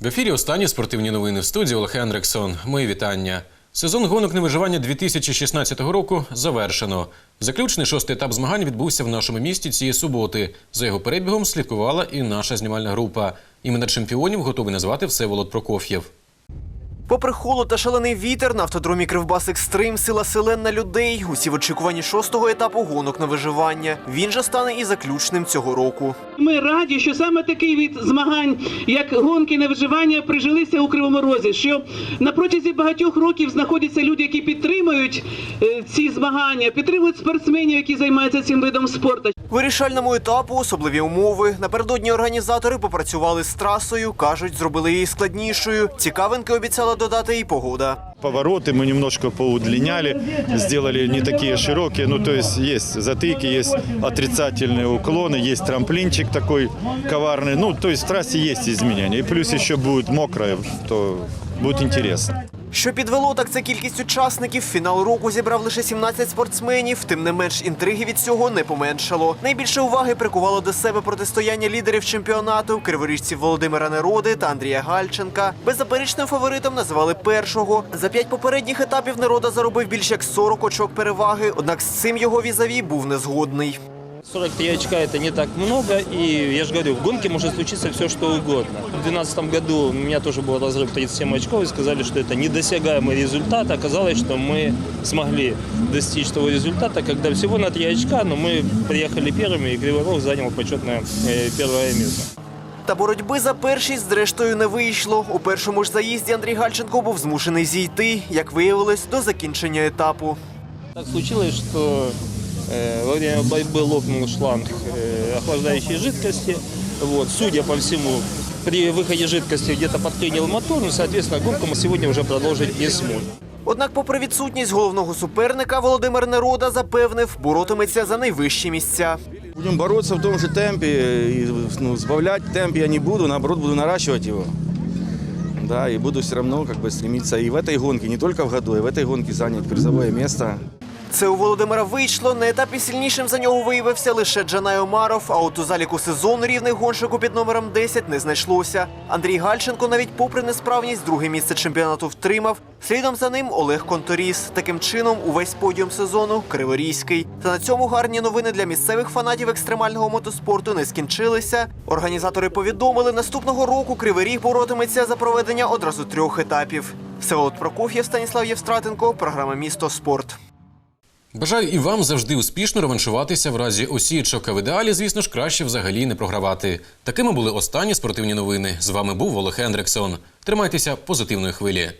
В ефірі останні спортивні новини в студії Олег Ендрексон. Мої вітання. Сезон гонок на виживання 2016 року завершено. Заключний шостий етап змагань відбувся в нашому місті цієї суботи. За його перебігом слідкувала і наша знімальна група. Імена чемпіонів готовий назвати Всеволод Прокоф'єв. Попри холод та шалений вітер, на автодромі Кривбас Екстрим сила селена людей. Усі в очікуванні шостого етапу гонок на виживання. Він же стане і заключним цього року. Ми раді, що саме такий від змагань, як гонки на виживання, прижилися у Кривому Розі. Що на протязі багатьох років знаходяться люди, які підтримують е, ці змагання, підтримують спортсменів, які займаються цим видом спорту. Вирішальному етапу особливі умови. Напередодні організатори попрацювали з трасою. кажуть, зробили її складнішою. Цікавинки обіцяла додати і погода. Повороты мы немножко поудлиняли, сделали не такие широкие. Ну, то есть есть затыки, есть отрицательные уклоны, есть трамплинчик такой коварный. Ну, то есть в трассе есть изменения. И плюс еще будет мокрое, то будет интересно. Що підвело, так це кількість учасників. Фінал року зібрав лише 17 спортсменів. Тим не менш, інтриги від цього не поменшало. Найбільше уваги прикувало до себе протистояння лідерів чемпіонату криворіжців Володимира Нероди та Андрія Гальченка. Беззаперечним фаворитом називали першого. За п'ять попередніх етапів Нерода заробив більш як 40 очок переваги. Однак з цим його візаві був незгодний. 43 очка это не так много, и я же говорю, в гонке может случиться все, что угодно. В 2012 году у меня тоже был разрыв 37 очков, и сказали, что это недосягаемый результат. Оказалось, что мы смогли достичь того результата, когда всего на 3 очка, но мы приехали первыми, и Кривой Рог занял почетное э, первое место. Та боротьби за першість зрештою не вийшло. У першому ж заїзді Андрій Гальченко був змушений зійти, як виявилось, до закінчення етапу. Так случилось, что э, во время борьбы лопнул шланг э, охлаждающей жидкости. Вот, судя по всему, при выходе жидкости где-то подклинил мотор, ну, соответственно, гонку мы сегодня уже продолжить не сможем. Однак, попри відсутність головного суперника, Володимир Нерода запевнив, боротиметься за найвищі місця. Будем бороться в том же темпе, и, ну, сбавлять темп я не буду, наоборот, буду наращивать его. Да, и буду все равно как бы стремиться и в этой гонке, не только в году, и в этой гонке занять призовое место. Це у Володимира вийшло. На етапі сильнішим за нього виявився лише Джанай Омаров, а от у заліку сезону рівних гонщику під номером 10 не знайшлося. Андрій Гальченко навіть попри несправність друге місце чемпіонату втримав. Слідом за ним Олег Конторіс. Таким чином, увесь подіум сезону Криворізький. Та на цьому гарні новини для місцевих фанатів екстремального мотоспорту не скінчилися. Організатори повідомили, наступного року Кривий Ріг боротиметься за проведення одразу трьох етапів. Всеволод Прокоф'єв, Станіслав Євстратенко, програма Місто Спорт. Бажаю і вам завжди успішно реваншуватися в разі осічок. А в ідеалі, звісно ж, краще взагалі не програвати. Такими були останні спортивні новини. З вами був Олег Ендрексон. Тримайтеся позитивної хвилі.